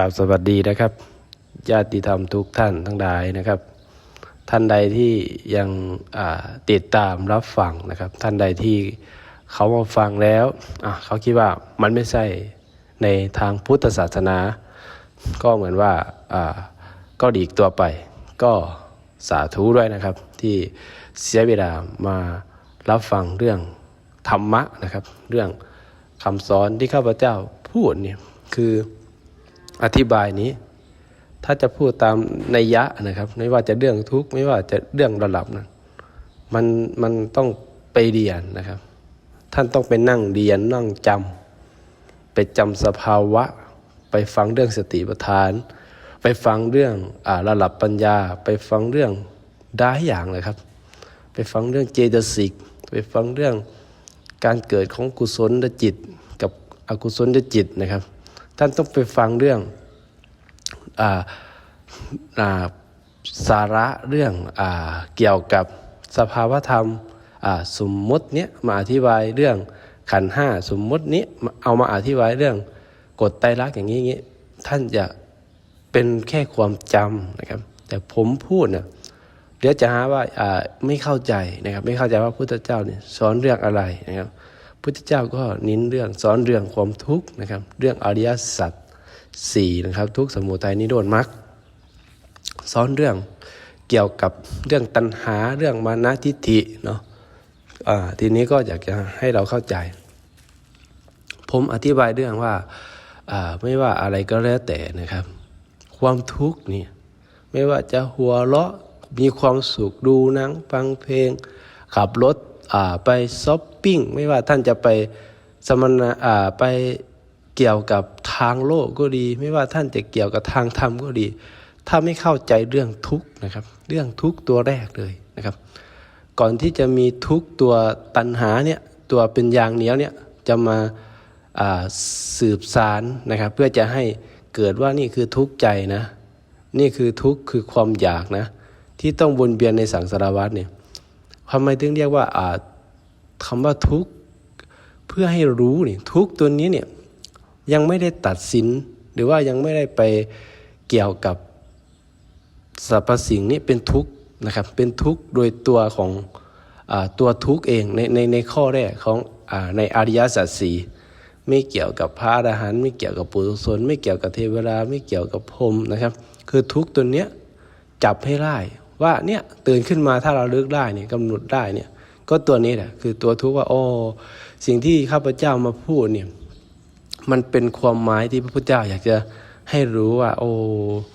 ครับสวัสดีนะครับ ญาติธรรมทุกท่านทั้งหลายนะครับ ท่านใดที่ยังติดตามรับฟังนะครับ ท่านใดที่เขามาฟังแล้วเขาคิดว่ามันไม่ใช่ในทางพุทธศาสนา ก็เหมือนว่าอ่าก็ดีกตัวไป ก็สาธุด้วยนะครับ ที่เสียเวลามารับฟังเรื่องธรรมะนะครับ เรื่องคำสอนที่ข้าพเจ้าพูดเนี่ยคือ อธิบายนี้ ถ้าจะพูดตามนัยยะนะครับ ไม่ว่าจะเรื่องทุกข์ไม่ว่าจะเรื่องระดับนั้นมันมันต้องไปเรียนนะครับ ท่านต้องไปนั่งเรียนนั่งจำไปจำสภาวะ ไปฟังเรื่องสติปัฏฐาน ไปฟังเรื่องอ่าระดับปัญญา ไปฟังเรื่องได้อย่างเลยครับ ไปฟังเรื่องเจตสิกไปฟังเรื่องการเกิดของกุศลจิต กับอกุศลจิตนะครับ ท่านต้องไปฟังเรื่องออาสาระเรื่องอเกี่ยวกับสภาวธรรมสมมติเนี้ยมาอธิบายเรื่องขันห้าสมมตินี้เอามาอธิบายเรื่องกฎไตรลักษณ์อย่างนี้งี้ท่านจะเป็นแค่ความจำนะครับ แต่ผมพูดเนี่ยเดี๋ยวจะหาว่าอ่าไม่เข้าใจนะครับ ไม่เข้าใจว่าพุทธเจ้าเนี่ยสอนเรื่องอะไรนะครับ พุทธเจ้าก็เน้นเรื่องสอนเรื่องความทุกข์นะครับ เรื่องอริยสัจสี่นะครับทุกสมุทัยนิโรธมรรคสอนเรื่องเกี่ยวกับเรื่องตัณหาเรื่องมานะทิฏฐิเนาะอ่าทีนี้ก็อยากจะให้เราเข้าใจ ผมอธิบายเรื่องว่าไม่ว่าอะไรก็แล้วแต่นะครับ ความทุกข์นี่ไม่ว่าจะหัวเราะมีความสุขดูหนังฟังเพลง ขับรถไปช้อ ปิ้ง ไม่ว่าท่านจะไปสมณะอ่าไปเกี่ยวกับทางโลกก็ดี ไม่ว่าท่านจะเกี่ยวกับทางธรรมก็ดี ถ้าไม่เข้าใจเรื่องทุกข์นะครับ เรื่องทุกข์ตัวแรกเลยนะครับ ก่อนที่จะมีทุกข์ตัวตัณหาเนี่ยตัวเป็นยางเหนียวเนี่ยจะมาสืบสารนะครับ เพื่อจะให้เกิดว่านี่คือทุกข์ใจนะ นี่คือทุกข์คือความอยากนะ ที่ต้องวนเวียนในสังสารวัฏเนี่ยทำไมถึงเรียกว่าอ่า คำว่าทุกข์เพื่อให้รู้นี่ทุกตัวนี้เนี่ยยังไม่ได้ตัดสิน หรือว่ายังไม่ได้ไปเกี่ยวกับสรรพสิ่งนี้เป็นทุกข์นะครับเป็นทุกข์โดยตัวของอตัวทุกข์เองในในในข้อแรกของอในอริยสัจสีไม่เกี่ยวกับพระอรหันต์ไม่เกี่ยวกับปุถุชนไม่เกี่ยวกับเทวดาไม่เกี่ยวกับพรมนะครับ คือทุกตัวเนี้ยจับให้ได้ว่าเนี่ยตื่นขึ้นมาถ้าเราเลือกได้เนี่ยกำหนดได้เนี่ย ก็ตัวนี้แหละคือตัวทุกข์ว่าโอ้สิ่งที่ข้าพเจ้ามาพูดเนี่ยมันเป็นความหมายที่พระพุทธเจ้าอยากจะให้รู้ว่า โอ้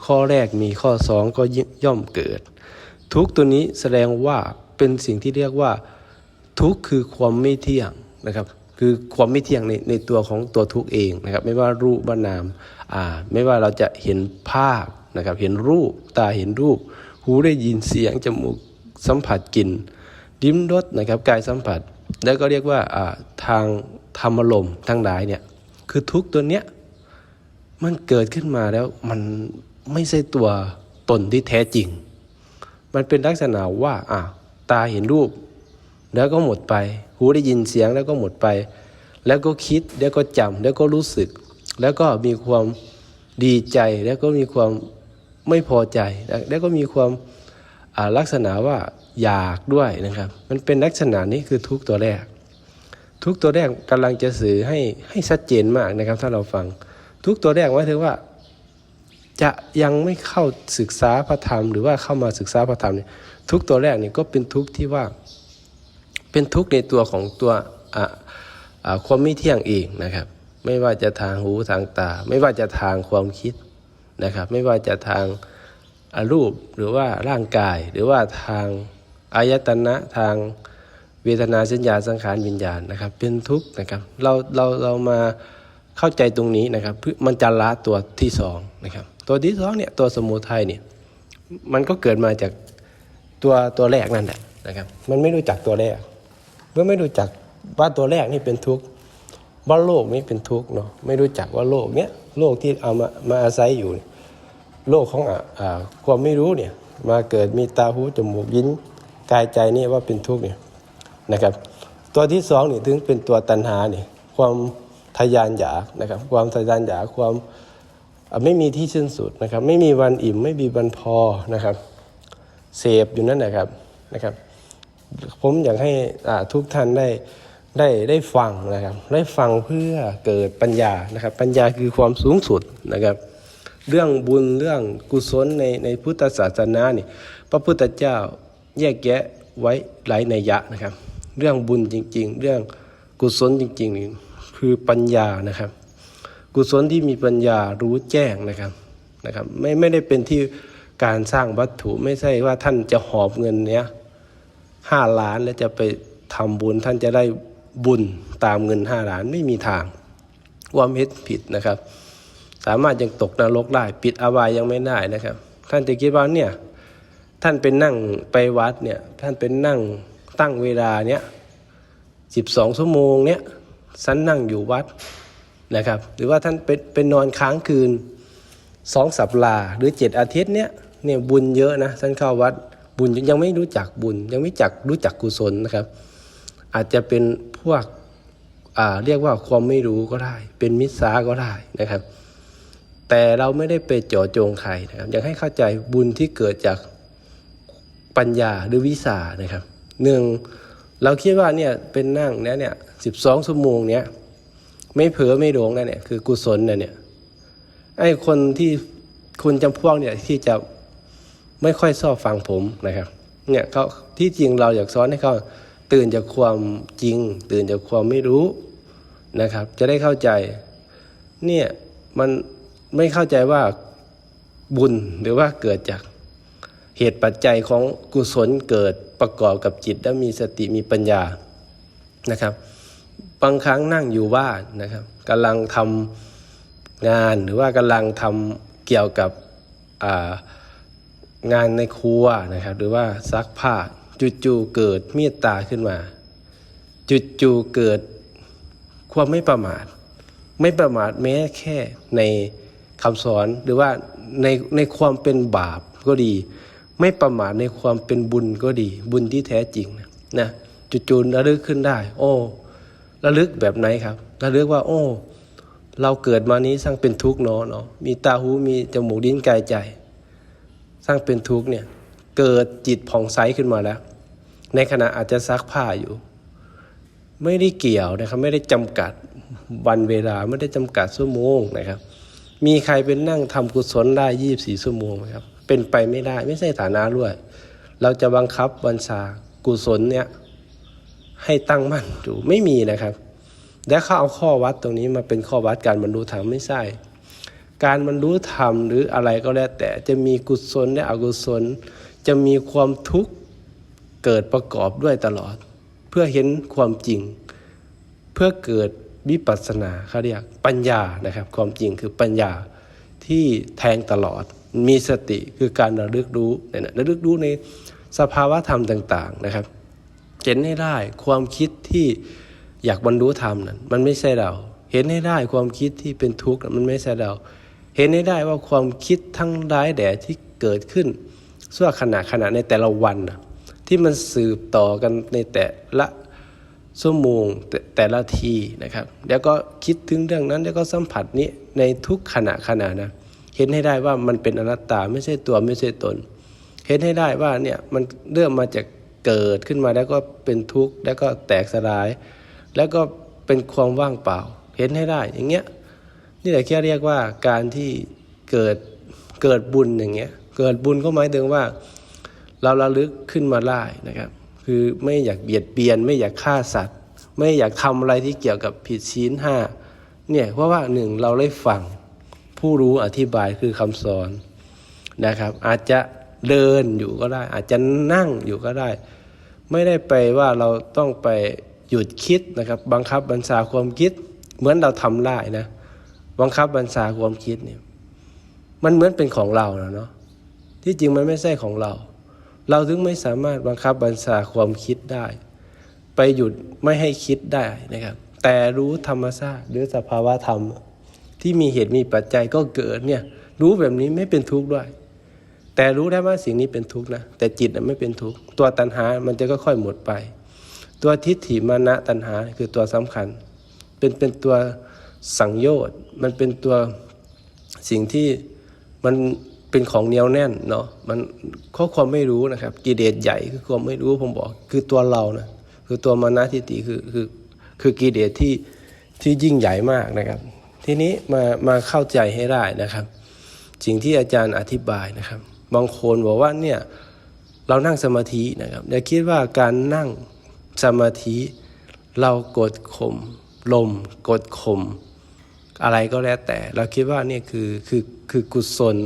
ข้อแรกมีข้อสองก็ย่อมเกิด ทุกตัวนี้แสดงว่าเป็นสิ่งที่เรียกว่า ทุกคือความไม่เที่ยงนะครับ คือความไม่เที่ยงในในตัวของตัวทุกเองนะครับ ไม่ว่ารูปว่านามอ่าไม่ว่าเราจะเห็นภาพนะครับ เห็นรูปตาเห็นรูป หูได้ยินเสียงจมูกสัมผัสกลิ่น ลิ้มรสนะครับกายสัมผัส แล้วก็เรียกว่าทางธรรมลมทั้งหลายเนี่ยคือทุกตัวเนี้ยมันเกิดขึ้นมาแล้วมันไม่ใช่ตัวตนที่แท้จริง มันเป็นลักษณะว่าอะตาเห็นรูป แล้วก็หมดไป หูได้ยินเสียงแล้วก็หมดไป แล้วก็คิดแล้วก็จำแล้วก็รู้สึก แล้วก็มีความดีใจแล้วก็มีความไม่พอใจ แล้วก็มีความ ลักษณะว่าอยากด้วยนะครับ มันเป็นลักษณะนี้คือทุกตัวแรก ทุกตัวแรกกำลังจะสื่อให้ให้ชัดเจนมากนะครับ ถ้าเราฟัง ทุกตัวแรกหมายถึงว่า จะยังไม่เข้าศึกษาพระธรรม หรือว่าเข้ามาศึกษาพระธรรมเนี่ยทุกตัวแรกนี่ก็เป็นทุกที่ว่า เป็นทุกในตัวของตัวความไม่เที่ยงเองนะครับ ไม่ว่าจะทางหูทางตา ไม่ว่าจะทางความคิดนะครับ ไม่ว่าจะทาง รูปหรือว่าร่างกาย หรือว่าทางอายตนะทางเวทนาสัญญาสังขารวิญญาณนะครับ เป็นทุกข์นะครับเราเราเรามาเข้าใจตรงนี้นะครับเพื่อมันจะละตัวที่สองนะครับ ตัวที่สองเนี่ยตัวสมุทัยเนี่ยมันก็เกิดมาจากตัวตัวแรกนั่นแหละนะครับ มันไม่รู้จักตัวแรกเมื่อไม่รู้จักว่าตัวแรกนี่เป็นทุกข์ว่าโลกนี้เป็นทุกข์เนาะไม่รู้จักว่าโลกเนี้ยโลกที่เอามามาอาศัยอยู่ โลกของอความไม่รู้เนี่ยมาเกิดมีตาหูจมูกยิ้นกายใจนี่ว่าเป็นทุกข์เนี่ยนะครับ ตัวที่สองนี่ถึงเป็นตัวตัณหาเนี่ยความทะยานอยากนะครับ ความทะยานอยากความไม่มีที่สิ้นสุดนะครับ ไม่มีวันอิ่มไม่มีวันพอนะครับ เสพอยู่นั่นแหละครับนะครับ ผมอยากให้ทุกท่านได้ได้ได้ฟังนะครับ ได้ฟังเพื่อเกิดปัญญานะครับ ปัญญาคือความสูงสุดนะครับ เรื่องบุญเรื่องกุศลในในพุทธศาสนาเนี่ยพระพุทธเจ้าแยกแยะไว้หลายนัยยะนะครับ เรื่องบุญจริง ๆ เรื่องกุศลจริงๆนี่คือปัญญานะครับ กุศลที่มีปัญญารู้แจ้งนะครับนะครับไม่ไม่ได้เป็นที่การสร้างวัตถุไม่ใช่ว่าท่านจะหอบเงินเนี้ยห้าล้านแล้วจะไปทำบุญท่านจะได้บุญตามเงินห้าล้านไม่มีทางว่าเม็ดผิดนะครับ สามารถยังตกนรกได้ ปิดอบายยังไม่ได้นะครับ ท่านจะคิดว่าเนี่ยท่านเป็นนั่งไปวัดเนี่ยท่านเป็นนั่งตั้งเวลาเนี้ยสิบสองชั่วโมงเนี้ยสันนั่งอยู่วัดนะครับ หรือว่าท่านเป็นเป็นนอนค้างคืนสองสัปดาห์หรือเจ็ดอาทิตย์เนี้ยเนี่ยบุญเยอะนะท่านเข้าวัดบุญยังไม่รู้จักบุญ ยังไม่จักรู้จักกุศลนะครับ อาจจะเป็นพวกอ่าเรียกว่าความไม่รู้ก็ได้ เป็นมิจฉาก็ได้นะครับ แต่เราไม่ได้ไปเจาะจงใครนะครับอยากให้เข้าใจบุญที่เกิดจากปัญญาหรือวิสานะครับหนึ่งเราคิดว่าเนี่ยเป็นนั่งเนี่ยเนี่ยสิบสองชั่วโมงเนี้ยไม่เผลอไม่หลงนะเนี่ยคือกุศลนะเนี่ยไอ้คนที่คนจำพวกเนี่ยที่จะไม่ค่อยชอบฟังผมนะครับเนี่ยเขาที่จริงเราอยากสอนให้เขาตื่นจากความจริง ตื่นจากความไม่รู้นะครับ จะได้เข้าใจเนี่ยมัน ไม่เข้าใจว่าบุญหรือว่าเกิดจากเหตุปัจจัยของกุศลเกิดประกอบกับจิตและมีสติมีปัญญานะครับ บางครั้งนั่งอยู่บ้านนะครับกำลังทำงานหรือว่ากำลังทำเกี่ยวกับางานในครัวนะครับ หรือว่าซักผ้าจู่ๆเกิดเมตตาขึ้นมาจู่ๆเกิดความไม่ประมาท ไม่ประมาทแม้แค่ใน คำสอนหรือว่าในในความเป็นบาปก็ดี ไม่ประมาทในความเป็นบุญก็ดี บุญที่แท้จริงนะนะจู่ๆระลึกขึ้นได้ โอ้ระลึกแบบไหนครับระลึกว่า โอ้ เราเกิดมานี้สร้างเป็นทุกข์เนาะเนาะมีตาหูมีจมูกลิ้นกายใจ สร้างเป็นทุกข์เนี่ย เกิดจิตผ่องใสขึ้นมาแล้ว ในขณะอาจจะซักผ้าอยู่ ไม่ได้เกี่ยวนะครับ ไม่ได้จำกัดวันเวลาไม่ได้จำกัดชั่วโมงนะครับ มีใครเป็นนั่งทำกุศลได้ยี่บสี่ชั่วโมงไหมครับ เป็นไปไม่ได้ไม่ใช่ฐานะด้วย เราจะบังคับบัญชากุศลเนี่ยให้ตั้งมั่นอยู่ไม่มีนะครับ และเขาเอาข้อวัดตรงนี้มาเป็นข้อวัดการบรรลุธรรมไม่ใช่ การบรรลุธรรมหรืออะไรก็แล้วแต่จะมีกุศลและอกุศล จะมีความทุกข์เกิดประกอบด้วยตลอด เพื่อเห็นความจริง เพื่อเกิด วิปัสสนาเขาเรียกปัญญานะครับ ความจริงคือปัญญาที่แทงตลอดมีสติคือการระลึกรู้เนี่ยนะระลึกรู้ในสภาวะธรรมต่าง ๆนะครับเห็นให้ได้ความคิดที่อยากบรรลุธรรมนั้นมันไม่ใช่เรา เห็นให้ได้ความคิดที่เป็นทุกข์นั้นมันไม่ใช่เรา เห็นให้ได้ว่าความคิดทั้งร้ายแด่ที่เกิดขึ้นส่วขณะขณะในแต่ละวันที่มันสืบต่อกันในแต่ละ ชั่วโมงแต่แต่ละทีนะครับ แล้วก็คิดถึงเรื่องนั้นแล้วก็สัมผัสนี้ในทุกขณะขณะนะเห็นให้ได้ว่ามันเป็นอนัตตาไม่ใช่ตัวไม่ใช่ตน เห็นให้ได้ว่าเนี่ยมันเริ่มมาจากเกิดขึ้นมาแล้วก็เป็นทุกข์แล้วก็แตกสลาย แล้วก็เป็นความว่างเปล่า เห็นให้ได้อย่างเงี้ยนี่แหละแค่เรียกว่าการที่เกิดเกิดบุญอย่างเงี้ยเกิดบุญก็หมายถึงว่า เราระลึกขึ้นมาได้นะครับ คือไม่อยากเบียดเบียน ไม่อยากฆ่าสัตว์ ไม่อยากทำอะไรที่เกี่ยวกับผิดศีลห้าเนี่ยเพราะว่าหนึ่งเราได้ฟังผู้รู้อธิบายคือคำสอนนะครับ อาจจะเดินอยู่ก็ได้ อาจจะนั่งอยู่ก็ได้ ไม่ได้ไปว่าเราต้องไปหยุดคิดนะครับ บังคับบัญชาความคิด เหมือนเราทำได้นะบังคับบัญชาความคิดเนี่ยมันเหมือนเป็นของเราเนาะที่จริงมันไม่ใช่ของเรา เราถึงไม่สามารถบังคับบัญชาความคิดได้ ไปหยุดไม่ให้คิดได้นะครับ แต่รู้ธรรมชาติหรือสภาวะธรรม ที่มีเหตุมีปัจจัยก็เกิดเนี่ยรู้แบบนี้ไม่เป็นทุกข์ด้วย แต่รู้ได้ว่าสิ่งนี้เป็นทุกข์นะแต่จิตน่ะไม่เป็นทุกข์ตัวตัณหามันจะค่อยๆหมดไป ตัวทิฏฐิมานะตัณหาคือตัวสำคัญ เป็นเป็นตัวสังโยชน์มันเป็นตัวสิ่งที่มัน เป็นของเหนียวแน่นเนาะมันข้อความไม่รู้นะครับกิเลสใหญ่คือความไม่รู้ผมบอก คือตัวเรานะคือตัวมานะทิฏฐิคือคือคือกิเลสที่ที่ยิ่งใหญ่มากนะครับ ทีนี้มามาเข้าใจให้ได้นะครับ สิ่งที่อาจารย์อธิบายนะครับ บางคนบอกว่าเนี่ยเรานั่งสมาธินะครับอย่าคิดว่าการนั่งสมาธิเรากดข่มลมกดข่มอะไรก็แล้วแต่ เราคิดว่านี่คือคือคือกุศล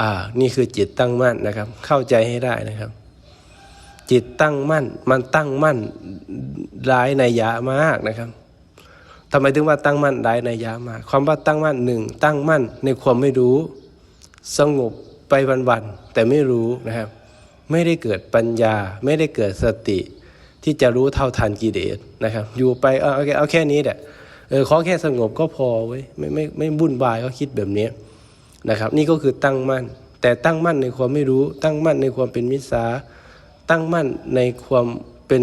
อ่านี่คือจิตตั้งมั่นนะครับ เข้าใจให้ได้นะครับ จิตตั้งมั่น มันตั้งมั่นร้ายในยะมากนะครับทำไมถึงว่าตั้งมั่นได้ในยามาก ความว่าตั้งมั่นหนึ่งตั้งมั่นในความไม่รู้ สงบไปวันๆแต่ไม่รู้นะครับ ไม่ได้เกิดปัญญา ไม่ได้เกิดสติ ที่จะรู้เท่าทันกิเลสนะครับ อยู่ไปเอาเอเอาแค่นี้แหละเออขอแค่สงบก็พอเว้ยไม่ไม่ไม่บุ่นวายก็คิดแบบนี้ นะครับ นี่ก็คือตั้งมั่น แต่ตั้งมั่นในความไม่รู้ ตั้งมั่นในความเป็นมิจฉาตั้งมั่นในความเป็น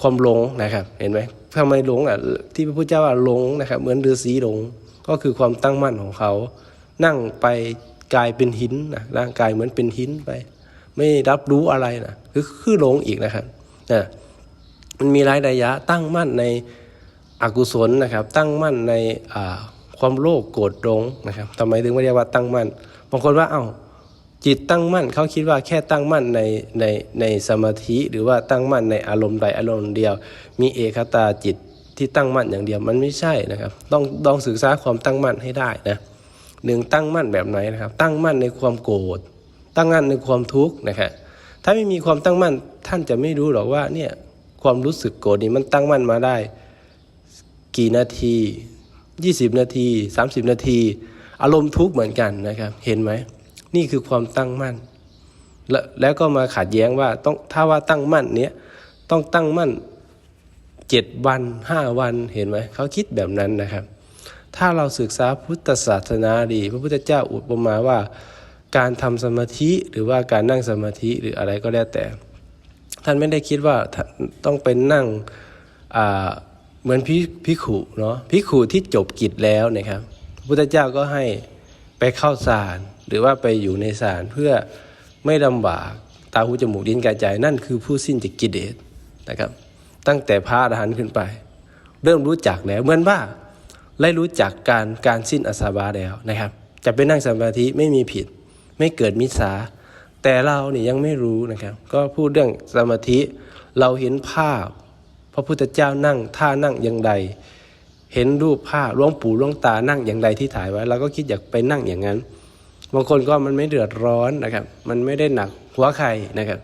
ความหลงนะครับ เห็นไหมทำไมหลงอะที่พระพุทธเจ้าว่าหลงนะครับ เหมือนฤาษีหลงก็คือความตั้งมั่นของเขา นั่งไปกลายเป็นหินนะร่างกายเหมือนเป็นหินไป ไม่รับรู้อะไรนะคือคือหลงอีกนะครับนะมันมีหลายระยะตั้งมั่นในอกุศลนะครับ ตั้งมั่นในอ่า ความโลภโกรธหลงนะครับทำไมถึงไม่เรียกว่าตั้งมั่นบางคนว่าเอ้าจิตตั้งมั่นเขาคิดว่าแค่ตั้งมั่นในในในสมาธิหรือว่าตั้งมั่นในอารมณ์ใดอารมณ์เดียว มีเอกตาจิตที่ตั้งมั่นอย่างเดียวมันไม่ใช่นะครับ ต้องต้องศึกษาความตั้งมั่นให้ได้นะหนึ่งตั้งมั่นแบบไหนนะครับ ตั้งมั่นในความโกรธตั้งมั่นในความทุกข์นะครับถ้าไม่มีความตั้งมั่นท่านจะไม่รู้หรอกว่าเนี่ยความรู้สึกโกรธนี้มันตั้งมั่นมาได้ กี่นาที 20 นาที 30 นาที อารมณ์ทุกข์เหมือนกันนะครับ เห็นไหม นี่คือความตั้งมั่น แล้วแล้วก็มาขัดแย้งว่าต้องถ้าว่าตั้งมั่นเนี้ยต้องตั้งมั่นเจ็ดวันห้าวันเห็นไหมเขาคิดแบบนั้นนะครับ ถ้าเราศึกษาพุทธศาสนาดี พระพุทธเจ้าอุปมาว่า การทำสมาธิหรือว่าการนั่งสมาธิหรืออะไรก็แล้วแต่ ท่านไม่ได้คิดว่าต้องไปนั่งอ่า เหมือนพิพิขุเนาะพิขุที่จบกิจแล้วนะครับพระพุทธเจ้าก็ให้ไปเข้าศาลหรือว่าไปอยู่ในศาลเพื่อไม่ลำบากตาหูจมูกลิ้นกายใจนั่นคือผู้สิ้นจากกิเลสนะครับ ตั้งแต่พระอรหันต์ขึ้นไป เริ่มรู้จักแล้วเหมือนว่าได้รู้จักการการสิ้นอาสวะแล้วนะครับ จะไปนั่งสมาธิไม่มีผิด ไม่เกิดมิจฉาแต่เราเนี่ยยังไม่รู้นะครับ ก็พูดเรื่องสมาธิเราเห็นภาพ พระพุทธเจ้านั่งท่านั่งอย่างใดเห็นรูปภาพหลวงปู่หลวงตานั่งอย่างใดที่ถ่ายไว้เราก็คิดอยากไปนั่งอย่างนั้น บางคนก็มันไม่เดือดร้อนนะครับ มันไม่ได้หนักหัวใครนะครับ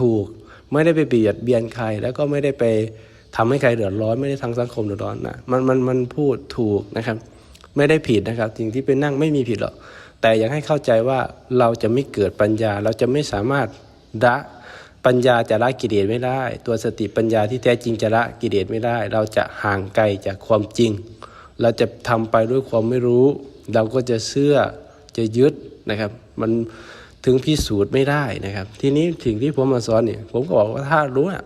ถูกไม่ได้ไปเบียดเบียนใคร แล้วก็ไม่ได้ไปทำให้ใครเดือดร้อน ไม่ได้ทางสังคมเดือดร้อนนะมันมันมันพูดถูกนะครับ ไม่ได้ผิดนะครับสิ่งที่ไปนั่งไม่มีผิดหรอกแต่อยากให้เข้าใจว่าเราจะไม่เกิดปัญญา เราจะไม่สามารถละ ปัญญาจะละกิเลสไม่ได้ ตัวสติปัญญาที่แท้จริงจะละกิเลสไม่ได้ เราจะห่างไกลจากความจริง เราจะทำไปด้วยความไม่รู้ เราก็จะเชื่อจะยึดนะครับ มันถึงพิสูจน์ไม่ได้นะครับ ทีนี้ถึงที่ผมมาสอนเนี่ยผมก็บอกว่าถ้ารู้อะ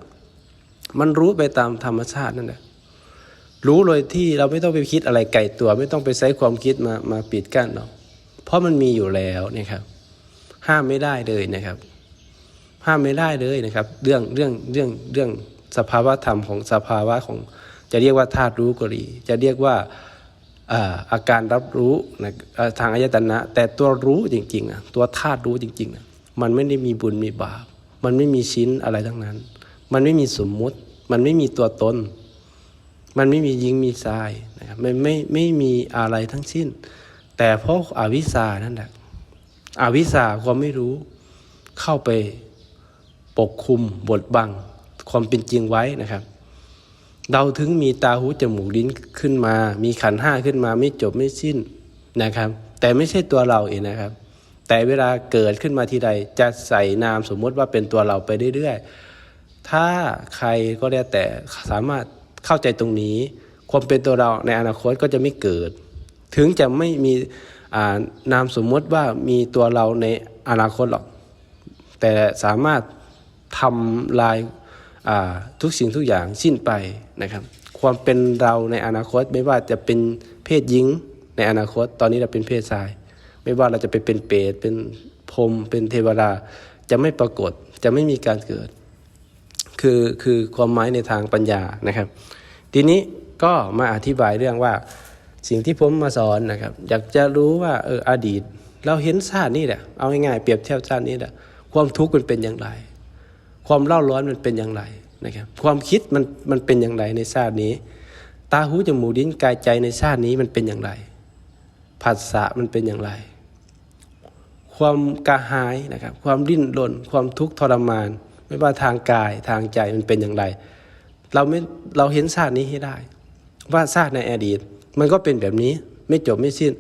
มันรู้ไปตามธรรมชาตินั่นแหละรู้เลยที่เราไม่ต้องไปคิดอะไรไกลตัว ไม่ต้องไปใช้ความคิดมามาปิดกั้นหรอกเพราะมันมีอยู่แล้วเนี่ยครับ ห้ามไม่ได้เลยนะครับ ห้ามไม่ได้เลยนะครับ เรื่องเรื่องเรื่องเรื่องสภาวะธรรมของสภาวะของจะเรียกว่าธาตุรู้ก็ดีจะเรียกว่าอาการรับรู้นะทางอายตนะ แต่ตัวรู้จริงๆอะตัวธาตุรู้จริงๆอะมันไม่ได้มีบุญมีบาปมันไม่มีชิ้นอะไรทั้งนั้น มันไม่มีสมมุติ มันไม่มีตัวตน มันไม่มียิงมีทรายนะครับมันไม่ไม่มีอะไรทั้งสิ้น แต่เพราะอาวิชานั่นแหละอวิชาความไม่รู้เข้าไป ปกคลุมบดบัง ความเป็นจริงไว้นะครับ เราถึงมีตาหูจมูกลิ้นขึ้นมา มีขันห้าขึ้นมาไม่จบไม่สิ้นนะครับ แต่ไม่ใช่ตัวเราเองนะครับ แต่เวลาเกิดขึ้นมาทีใดจะใส่นามสมมติว่าเป็นตัวเราไปเรื่อยๆถ้าใครก็แล้แต่สามารถเข้าใจตรงนี้ ความเป็นตัวเราในอนาคตก็จะไม่เกิด ถึงจะไม่มีนามสมมติว่ามีตัวเราในอนาคตหรอก แต่สามารถ ทำลายทุกสิ่งทุกอย่างสิ้นไปนะครับ ความเป็นเราในอนาคต ไม่ว่าจะเป็นเพศหญิงในอนาคต ตอนนี้เราเป็นเพศชาย ไม่ว่าเราจะไปเป็นเปรตเป็นพรมเป็นเทวดาจะไม่ปรากฏจะไม่มีการเกิด คือคือความหมายในทางปัญญานะครับ ทีนี้ก็มาอธิบายเรื่องว่าสิ่งที่ผมมาสอนนะครับ อยากจะรู้ว่าเอออดีต เราเห็นชาตินี้แหละเอาง่ายๆเปรียบเทียบชาตินี้แหละความทุกข์มันเป็นอย่างไร ความเล่าร้อนมันเป็นอย่างไรนะครับ ความคิดมันมันเป็นอย่างไรในชาตินี้ ตาหูจมูกลิ้นกายใจในชาตินี้มันเป็นอย่างไรผัสสะมันเป็นอย่างไร ความกระหายนะครับ ความดิ้นรนความทุกข์ทรมาน ไม่ว่าทางกายทางใจมันเป็นอย่างไร เราไม่เราเห็นชาตินี้ให้ได้ ว่าชาติในอดีต มันก็เป็นแบบนี้ไม่จบไม่สิ้น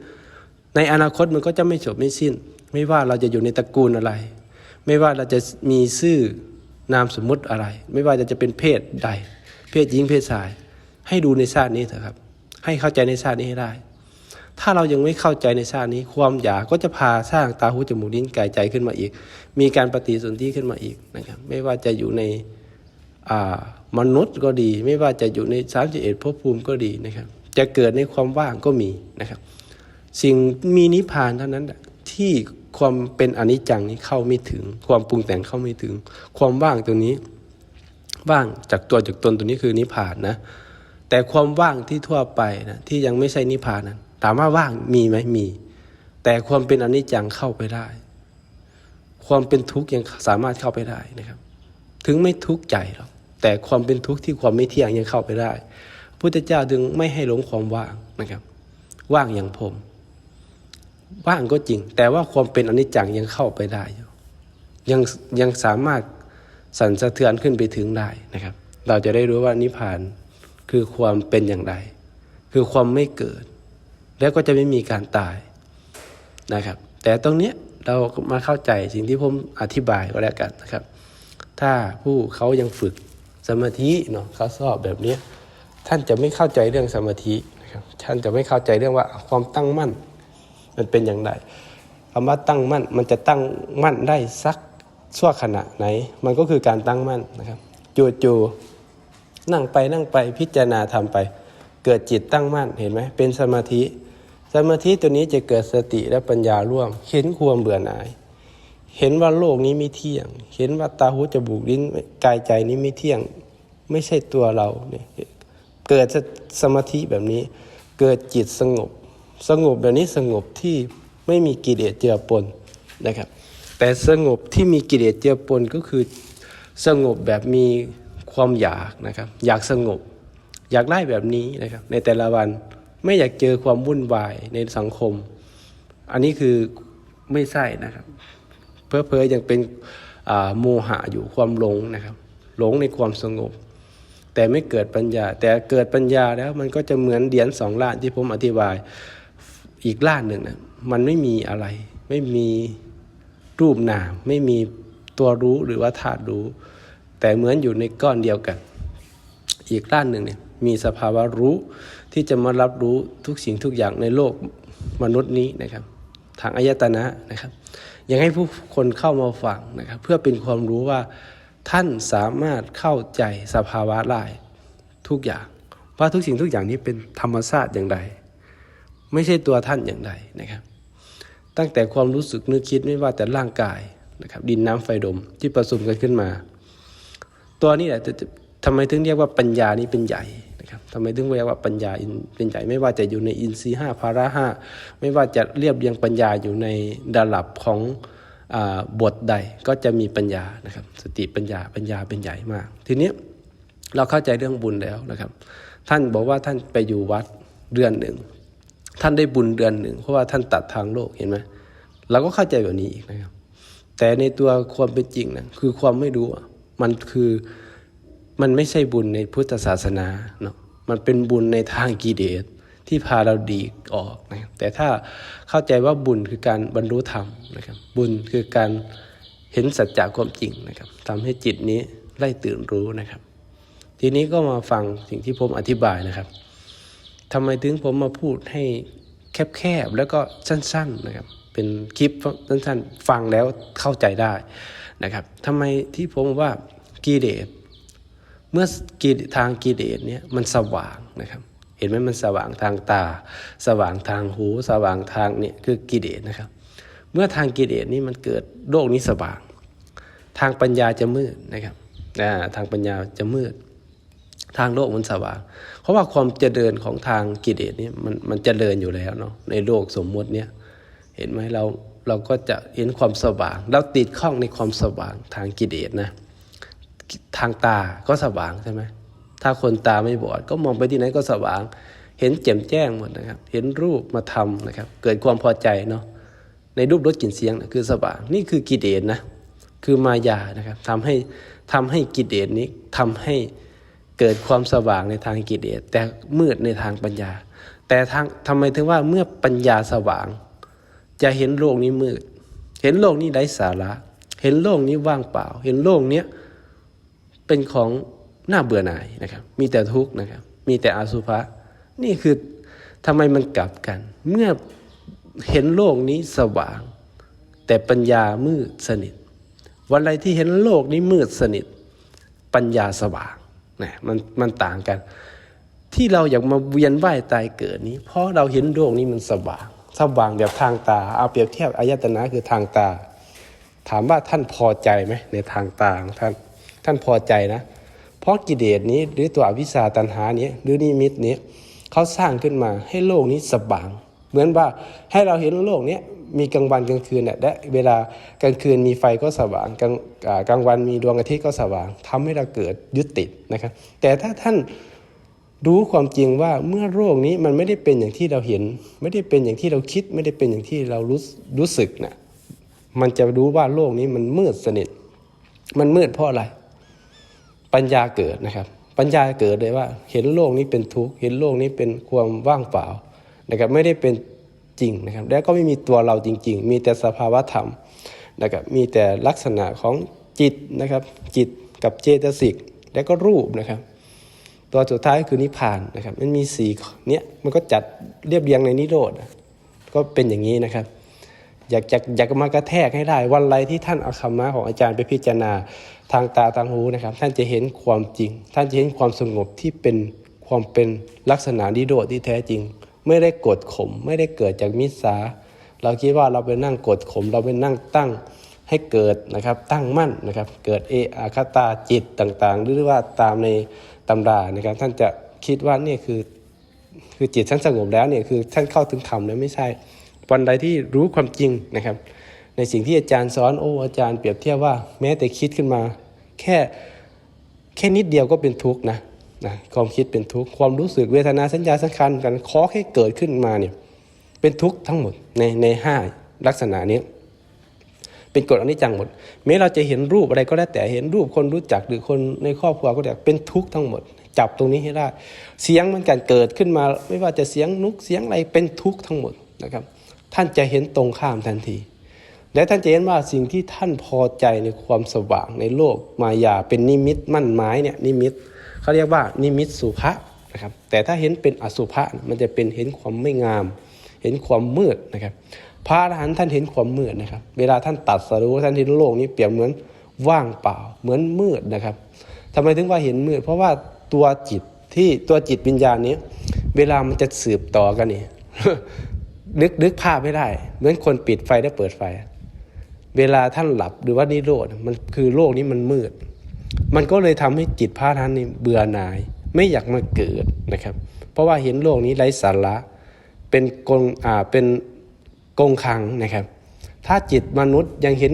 ในอนาคตมันก็จะไม่จบไม่สิ้น ไม่ว่าเราจะอยู่ในตระกูลอะไร ไม่ว่าเราจะมีชื่อ นามสมมุติอะไร ไม่ว่าจะจะเป็นเพศใด เพศหญิงเพศชาย ให้ดูในชาตินี้เถอะครับ ให้เข้าใจในชาตินี้ให้ได้ ถ้าเรายังไม่เข้าใจในชาตินี้ ความอยากก็จะพาสร้างตาหูจมูกลิ้นกายใจขึ้นมาอีก มีการปฏิสนธิขึ้นมาอีกนะครับ ไม่ว่าจะอยู่ในมนุษย์ก็ดี ไม่ว่าจะอยู่ในสามสิบเอ็ดภพภูมิก็ดีนะครับ จะเกิดในความว่างก็มีนะครับ สิ่งมีนิพพานเท่านั้นที่ ความเป็นอนิจจังนี้เข้าไม่ถึง ความปรุงแต่งเข้าไม่ถึง ความว่างตัวนี้ ว่างจากตัวจากตนตัวนี้คือนิพพานนะ แต่ความว่างที่ทั่วไปนะที่ยังไม่ใช่นิพพานนั้นถามว่าว่างมีไหมมี แต่ความเป็นอนิจจังเข้าไปได้ ความเป็นทุกข์ยังสามารถเข้าไปได้นะครับ ถึงไม่ทุกข์ใจหรอกแต่ความเป็นทุกข์ที่ความไม่เที่ยงยังเข้าไปได้พุทธเจ้าจึงไม่ให้หลงความว่างนะครับ ว่างอย่างผม ว่างก็จริง แต่ว่าความเป็นอนิจจังยังเข้าไปได้อยู่ยังยังสามารถสั่นสะเทือนขึ้นไปถึงได้นะครับ เราจะได้รู้ว่านิพพานคือความเป็นอย่างไร คือความไม่เกิด แล้วก็จะไม่มีการตายนะครับ แต่ตรงเนี้ยเรามาเข้าใจสิ่งที่ผมอธิบายก็แล้วกันนะครับ ถ้าผู้เขายังฝึกสมาธิเนาะเขาสอบแบบนี้ท่านจะไม่เข้าใจเรื่องสมาธินะครับท่านจะไม่เข้าใจเรื่องว่าความตั้งมั่น มันเป็นอย่างไรคำว่าตั้งมั่นมันจะตั้งมั่นได้สักชั่วขณะไหน มันก็คือการตั้งมั่นนะครับจู่ๆนั่งไปนั่งไปพิจารณาทำไป เกิดจิตตั้งมั่นเห็นไหมเป็นสมาธิ สมาธิตัวนี้จะเกิดสติและปัญญาร่วม เห็นความเบื่อหน่าย เห็นว่าโลกนี้ไม่เที่ยง เห็นว่าตาหูจมูกลิ้นกายใจนี้ไม่เที่ยง ไม่ใช่ตัวเราเนี่ยเกิดสมาธิแบบนี้ เกิดจิตสงบ สงบแบบนี้สงบที่ไม่มีกิเลสเจือปนนะครับ แต่สงบที่มีกิเลสเจือปนก็คือสงบแบบมีความอยากนะครับ อยากสงบ อยากได้แบบนี้นะครับ ในแต่ละวันไม่อยากเจอความวุ่นวายในสังคม อันนี้คือไม่ใช่นะครับ เพอเพอยังเป็นโมหะอยู่ความหลงนะครับ หลงในความสงบ แต่ไม่เกิดปัญญา แต่เกิดปัญญาแล้วมันก็จะเหมือนเหรียญสองล้านที่ผมอธิบาย อีกล้านหนึ่งนะมันไม่มีอะไร ไม่มีรูปนาม ไม่มีตัวรู้หรือว่าธาตุรู้ แต่เหมือนอยู่ในก้อนเดียวกัน อีกด้านหนึ่งเนี่ยมีสภาวะรู้ที่จะมารับรู้ทุกสิ่งทุกอย่างในโลกมนุษย์นี้นะครับ ทางอายตนะนะครับ อยังให้ผู้คนเข้ามาฟังนะครับ เพื่อเป็นความรู้ว่าท่านสามารถเข้าใจสภาวะได้ทุกอย่าง ว่าทุกสิ่งทุกอย่างนี้เป็นธรรมชาติอย่างไร ไม่ใช่ตัวท่านอย่างไรนะครับ ตั้งแต่ความรู้สึกนึกคิดไม่ว่าแต่ร่างกายนะครับ ดินน้ำไฟลมที่ผสมกันขึ้นมา ตัวนี้แหละจะทำไมถึงเรียกว่าปัญญานี้เป็นใหญ่นะครับทำไมถึงเรียกว่าปัญญาอินเป็นใหญ่ไม่ว่าจะอยู่ในอินทรีห้าภาระห้าไม่ว่าจะเรียบเรียงปัญญาอยู่ในระดับของอบทใดก็จะมีปัญญานะครับ สติปัญญาปัญญาเป็นใหญ่มาก ทีนี้เราเข้าใจเรื่องบุญแล้วนะครับ ท่านบอกว่าท่านไปอยู่วัดเดือนหนึ่ง ท่านได้บุญเดือนหนึ่ง เพราะว่าท่านตัดทางโลกเห็นไหมเราก็เข้าใจแบบนี้อีกนะครับ แต่ในตัวความเป็นจริงนะคือความไม่รู้มันคือมันไม่ใช่บุญในพุทธศาสนาเนาะมันเป็นบุญในทางกิเลสที่พาเราดีออกนะครับแต่ถ้าเข้าใจว่าบุญคือการบรรลุธรรมนะครับ บุญคือการเห็นสัจจะความจริงนะครับทำให้จิตนี้ไล่ตื่นรู้นะครับ ทีนี้ก็มาฟังสิ่งที่ผมอธิบายนะครับ ทำไมถึงผมมาพูดให้แคบๆแล้วก็สั้นๆนะครับ เป็นคลิปสั้นๆ ฟังแล้วเข้าใจได้นะครับทำไมที่ผมว่ากิเลสเมื่อกิเลทางกิเลสเนี่ยมันสว่างนะครับ เห็นไหมมันสว่างทางตา สว่างทางหู สว่างทางเนี่ยคือกิเลสนะครับ เมื่อทางกิเลสนี้มันเกิดโลกนี้สว่าง ทางปัญญาจะมืดนะครับอ่าทางปัญญาจะมืด ทางโลกมันสว่าง เพราะว่าความเจริญของทางกิเลสนี่มันมันเจริญอยู่แล้วเนาะในโลกสมมุติเนี่ยเห็นไหมเราเราก็จะเห็นความสว่าง เราติดข้องในความสว่างทางกิเลสนะทางตาก็สว่างใช่ไหมถ้าคนตาไม่บอดก็มองไปที่ไหนก็สว่าง เห็นแจ่มแจ้งหมดนะครับ เห็นรูปมาทำนะครับ เกิดความพอใจเนาะในรูปรสกลิ่นเสียงนะคือสว่างนี่คือกิเลสนะคือมายานะครับทำให้ทำให้กิเลสนี้ทำให้ เกิดความสว่างในทางกิเลสแต่มืดในทางปัญญา แต่ทางทำไมถึงว่าเมื่อปัญญาสว่าง จะเห็นโลกนี้มืด เห็นโลกนี้ไร้สาระ เห็นโลกนี้ว่างเปล่า เห็นโลกเนี้ยเป็นของน่าเบื่อหน่ายนะครับ มีแต่ทุกข์นะครับ มีแต่อาสุภะนี่คือทำไมมันกลับกัน เมื่อเห็นโลกนี้สว่าง แต่ปัญญามืดสนิท วันใดที่เห็นโลกนี้มืดสนิท ปัญญาสว่าง นะมันมันต่างกัน ที่เราอยากมาเวียนว่ายตายเกิดนี้ เพราะเราเห็นโลกนี้มันสว่างสว่างแบบทางตาเอาเปรียบเทียบอายตนะคือทางตา ถามว่าท่านพอใจไหมในทางตาของท่านท่านพอใจนะ เพราะกิเลสนี้หรือตัวอวิชชาตันหานี้หรือนิมิตนี้เขาสร้างขึ้นมาให้โลกนี้สว่าง เหมือนว่าให้เราเห็นโลกนี้ มีกลางวันกลางคืนเนี่ยและเวลากลางคืนมีไฟก็สว่างกลางกลางวันมีดวงอาทิตย์ก็สว่างทำให้เราเกิดยึดติดนะครับ แต่ถ้าท่านรู้ความจริงว่าเมื่อโลกนี้มันไม่ได้เป็นอย่างที่เราเห็น ไม่ได้เป็นอย่างที่เราคิด ไม่ได้เป็นอย่างที่เรารู้รู้สึกนะมันจะรู้ว่าโลกนี้มันมืดสนิท มันมืดเพราะอะไร ปัญญาเกิดนะครับ ปัญญาเกิดเลยว่า เห็นโลกนี้เป็นทุกข์ เห็นโลกนี้เป็นความว่างเปล่านะครับ ไม่ได้เป็น จริงนะครับ แล้วก็ไม่มีตัวเราจริง ๆ มีแต่สภาวะธรรมนะครับมีแต่ลักษณะของจิตนะครับ จิตกับเจตสิกแล้วก็รูปนะครับ ตัวสุดท้ายคือนิพพานนะครับ มันมีสี่เนี้ยมันก็จัดเรียบเรียงในนิโรธก็เป็นอย่างนี้นะครับ อยากจะอยากมากระแทกให้ได้วันไรที่ท่านเอาคำมาของอาจารย์ไปพิจารณาทางตาทางหูนะครับ ท่านจะเห็นความจริง ท่านจะเห็นความสงบที่เป็นความเป็นลักษณะนิโรธที่แท้จริง ไม่ได้กดข่มไม่ได้เกิดจากมิจฉาเราคิดว่าเราไปนั่งกดข่มเราไปนั่งตั้งให้เกิดนะครับตั้งมั่นนะครับ เกิดเออาคตาจิตต่างๆ หรือว่าตามในตำรานะครับ ท่านจะคิดว่านี่คือคือจิตท่านสงบแล้วเนี่ยคือท่านเข้าถึงธรรมแล้วไม่ใช่ วันใดที่รู้ความจริงนะครับ ในสิ่งที่อาจารย์สอนโอ้อาจารย์เปรียบเทียบว่าแม้แต่คิดขึ้นมา แค่แค่นิดเดียวก็เป็นทุกข์นะ นะความคิดเป็นทุกข์ความรู้สึกเวทนาสัญญาสังขารกันขอแค่เกิดขึ้นมาเนี่ยเป็นทุกข์ทั้งหมดในในห้าลักษณะนี้เป็นกฎอนิจจังหมดแม้เราจะเห็นรูปอะไรก็แล้วแต่เห็นรูปคนรู้จักหรือคนในครอบครัวก็แต่เป็นทุกข์ทั้งหมด จับตรงนี้ให้ได้เสียงมันการเกิดขึ้นมา ไม่ว่าจะเสียงนุกเสียงอะไรเป็นทุกข์ทั้งหมดนะครับ ท่านจะเห็นตรงข้ามทันที และท่านจะเห็นว่าสิ่งที่ท่านพอใจในความสว่างในโลกมายาเป็นนิมิตมั่นหมายเนี่ยนิมิต เขาเรียกว่านิมิตสุภะนะครับแต่ถ้าเห็นเป็นอสุภะมันจะเป็นเห็นความไม่งาม เห็นความมืดนะครับพระอรหันต์ท่านเห็นความมืดนะครับ เวลาท่านตัดสรู้ท่านเห็นโลกนี้เปรียบเหมือนว่างเปล่าเหมือนมืดนะครับทำไมถึงว่าเห็นมืด เพราะว่าตัวจิตที่ตัวจิตวิญญาณนี้ เวลามันจะสืบต่อกันนี่นึกนึกภาพไม่ได้ เหมือนคนปิดไฟแล้วเปิดไฟ เวลาท่านหลับหรือว่านิโรธมันคือโลกนี้มันมืด มันก็เลยทำให้จิตพระท่านนี่เบื่อหน่าย ไม่อยากมาเกิดนะครับ เพราะว่าเห็นโลกนี้ไร้สาระเป็นกงอ่าเป็นกงขังนะครับ ถ้าจิตมนุษย์ยังเห็น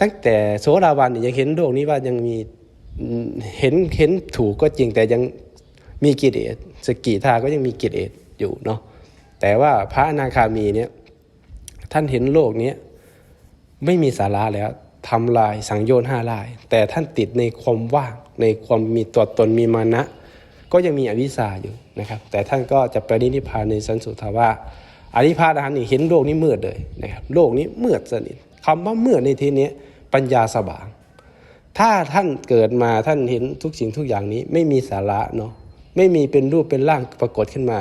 ตั้งแต่โสดาบันยังเห็นโลกนี้ว่ายังมีเห็นเห็นถูกก็จริงแต่ยังมีกิเลสสกิทาก็ยังมีกิเลสอยู่เนาะแต่ว่าพระอนาคามีเนี่ยท่านเห็นโลกนี้ไม่มีสาระแล้ว ทำลายสังโยชน์ห้าลาย แต่ท่านติดในความว่าง ในความมีตัวตนมีมานะ ก็ยังมีอวิชชาอยู่นะครับ แต่ท่านก็จะไปนิพพานในสันสุทาวาอริพาดานนี่เห็นโลกนี้มืดเลยนะครับ โลกนี้มืดสนิทคำว่ามืดในที่นี้ปัญญาสว่าง ถ้าท่านเกิดมาท่านเห็นทุกสิ่งทุกอย่างนี้ไม่มีสาระเนาะไม่มีเป็นรูปเป็นร่างปรากฏขึ้นมา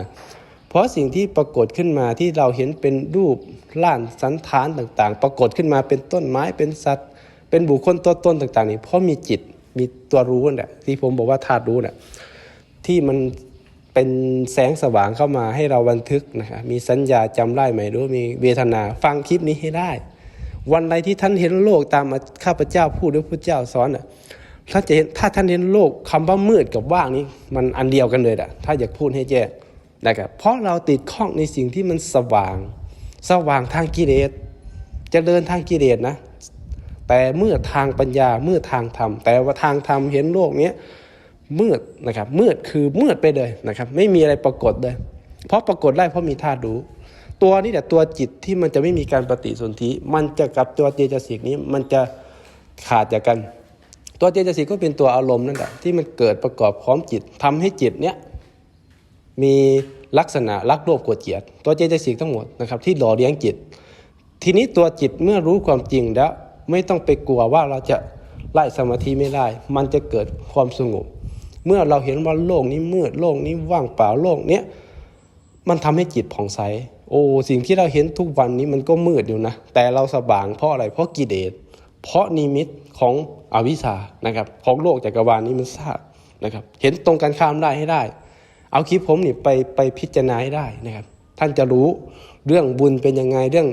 เพราะสิ่งที่ปรากฏขึ้นมาที่เราเห็นเป็นรูปร่างสันฐานต่างๆ ปรากฏขึ้นมาเป็นต้นไม้เป็นสัตว์ เป็นบุคคลตัวตนต่างๆนี่เพราะมีจิตมีตัวรู้เนั่นแหละที่ผมบอกว่าธาตุรู้น่ะที่มันเป็นแสงสว่างเข้ามาให้เราบันทึกนะครับมีสัญญาจำได้ไหมรือว่ามีเวทนาฟังคลิปนี้ให้ได้ วันใดที่ท่านเห็นโลกตามข้าพเจ้าพูดหรือพระเจ้าสอนอะถ้านจะเห็นถ้าท่านเห็นโลกคำว่ามืดกับว่างนี้มันอันเดียวกันเลยอะถ้าอยากพูดให้แจ้งนะครับเพราะเราติดข้องในสิ่งที่มันสว่าง สว่างทางกิเลสจะเดินทางกิเลสนะ แต่เมื่อทางปัญญาเมื่อทางธรรม แต่ว่าทางธรรมเห็นโลกเนี้ยมืดนะครับมืดคือมืดไปเลยนะครับ ไม่มีอะไรปรากฏเลย เพราะปรากฏได้เพราะมีธาตุรู้ ตัวนี้แหละตัวจิตที่มันจะไม่มีการปฏิสนธิ มันจะกับตัวเจตสิกนี้มันจะขาดจากกัน ตัวเจตสิกก็เป็นตัวอารมณ์นั่นแหละที่มันเกิดประกอบพร้อมจิตทำให้จิตเนี้ยมีลักษณะรักโลภโกรธเกลียดตัวเจตสิกทั้งหมดนะครับที่หล่อเลี้ยงจิต ทีนี้ตัวจิตเมื่อรู้ความจริงแล้ว ไม่ต้องไปกลัวว่าเราจะไล่สมาธิไม่ได้ มันจะเกิดความสงบ เมื่อเราเห็นว่าโลกนี้มืดโลกนี้ว่างเปล่าโลกเนี้ยมันทำให้จิตผ่องใส โอ้สิ่งที่เราเห็นทุกวันนี้มันก็มืดอยู่นะ แต่เราสว่างเพราะอะไร เพราะกิเลสเพราะนิมิตของอวิชชานะครับของโลกจักรวาลนี้มันทราบนะครับเห็นตรงกันข้ามได้ให้ได้ เอาคลิปผมนี่ไปไปพิจารณาให้ได้นะครับ ท่านจะรู้เรื่องบุญเป็นยังไงเรื่อง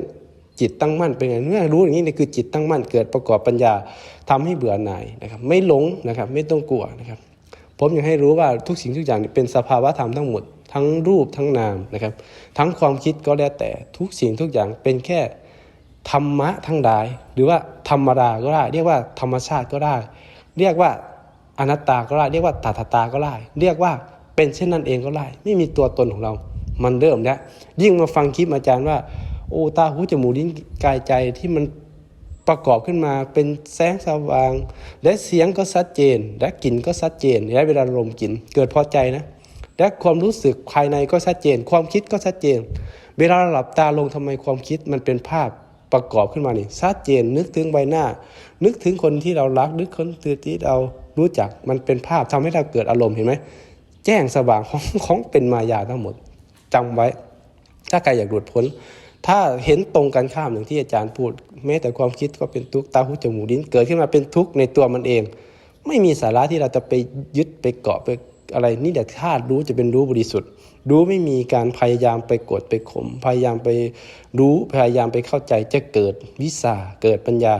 จิตตั้งมั่นเป็นไงเมื่อรู้อย่างนี้นี่คือจิตตั้งมั่นเกิดประกอบปัญญาทำให้เบื่อหน่ายนะครับไม่หลงนะครับไม่ต้องกลัวนะครับผมอยากให้รู้ว่าทุกสิ่งทุกอย่างนี่เป็นสภาวะธรรมทั้งหมด ทั้งรูปทั้งนามนะครับ ทั้งความคิดก็แล้วแต่ทุกสิ่งทุกอย่างเป็นแค่ธรรมะทั้งหลาย หรือว่าธรรมดาก็ได้ เรียกว่าธรรมชาติก็ได้ เรียกว่าอนัตตาก็ได้เรียกว่าตถาตาก็ได้เรียกว่าเป็นเช่นนั้นเองก็ได้ ไม่มีตัวตนของเรา มันเริ่มแล้วยิ่งมาฟังคลิปอาจารย์ว่า โอ้ตาหูจมูกลิ้นกายใจที่มันประกอบขึ้นมาเป็นแสงสว่าง และเสียงก็ชัดเจน และกลิ่นก็ชัดเจนและเวลาลมกลิ่นเกิดพอใจนะ และความรู้สึกภายในก็ชัดเจน ความคิดก็ชัดเจน เวลาหลับตาลงทำไมความคิดมันเป็นภาพประกอบขึ้นมานี่ชัดเจนนึกถึงใบหน้า นึกถึงคนที่เรารักนึกคนที่เรารู้จักมันเป็นภาพทำให้เราเกิดอารมณ์เห็นไหมแจ้งสว่างของของเป็นมายาทั้งหมดจำไว้ ถ้าใครอยากหลุดพ้น ถ้าเห็นตรงกันข้ามอย่างที่อาจารย์พูด แม้แต่ความคิดก็เป็นทุกข์ตาหูจมูกลิ้นเกิดขึ้นมาเป็นทุกข์ในตัวมันเอง ไม่มีสาระที่เราจะไปยึดไปเกาะไปอะไรนี่แต่ธาตุรู้จะเป็นรู้บริสุทธิ์ รู้ไม่มีการพยายามไปกดไปข่มพยายามไปรู้พยายามไปเข้าใจจะเกิดวิสาเกิดปัญญา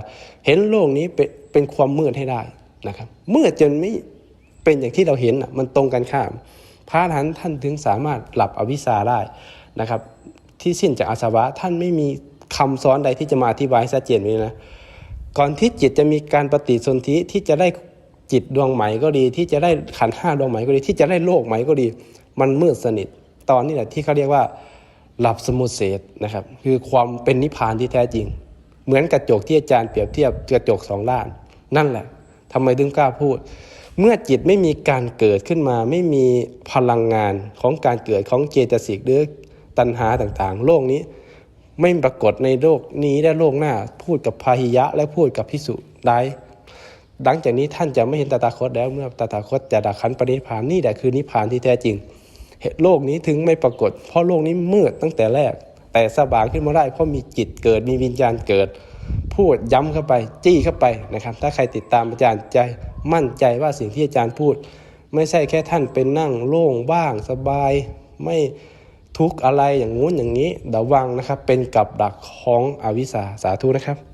เห็นโลกนี้เป็นเป็นความมืดให้ได้นะครับมืดจนไม่เป็นอย่างที่เราเห็นมันตรงกันข้าม พระอรหันท่านถึงสามารถหลับอวิชชาได้นะครับ ที่สิ้นจากอาสวะ ท่านไม่มีคำสอนใดที่จะมาอธิบายชัดเจนไว้นะก่อนที่จิตจะมีการปฏิสนธิที่จะได้จิตดวงใหม่ก็ดี ที่จะได้ขันห้าดวงใหม่ก็ดี ที่จะได้โลกใหม่ก็ดี มันมืดสนิท ตอนนี้แหละที่เขาเรียกว่าหลับสมุทเสดนะครับ คือความเป็นนิพพานที่แท้จริง เหมือนกระจกที่อาจารย์เปรียบเทียบกระจกสองด้าน นั่นแหละทำไมถึงกล้าพูด เมื่อจิตไม่มีการเกิดขึ้นมา ไม่มีพลังงานของการเกิดของเจตสิกหรือ ตัณหาต่างๆ โลกนี้ไม่ปรากฏในโลกนี้และโลกหน้า พูดกับพาหิยะและพูดกับพิสุได้หลังจากนี้ท่านจะไม่เห็นตถาคตแล้วเมื่อตถาคตจะดักขันปริพานนี่แหละคือนิพานที่แท้จริงโลกนี้ถึงไม่ปรากฏ เพราะโลกนี้มืดตั้งแต่แรก แต่สว่างขึ้นมาได้เพราะมีจิตเกิดมีวิญญาณเกิด พูดย้ำเข้าไป จี้เข้าไปนะครับ ถ้าใครติดตามอาจารย์ใจมั่นใจว่าสิ่งที่อาจารย์พูด ไม่ใช่แค่ท่านเป็นนั่งโล่งบ้างสบาย ไม่ ทุกข์อะไรอย่างงู้นอย่างนี้ระวังนะครับ เป็นกับดักของอวิชชาสาธุนะครับ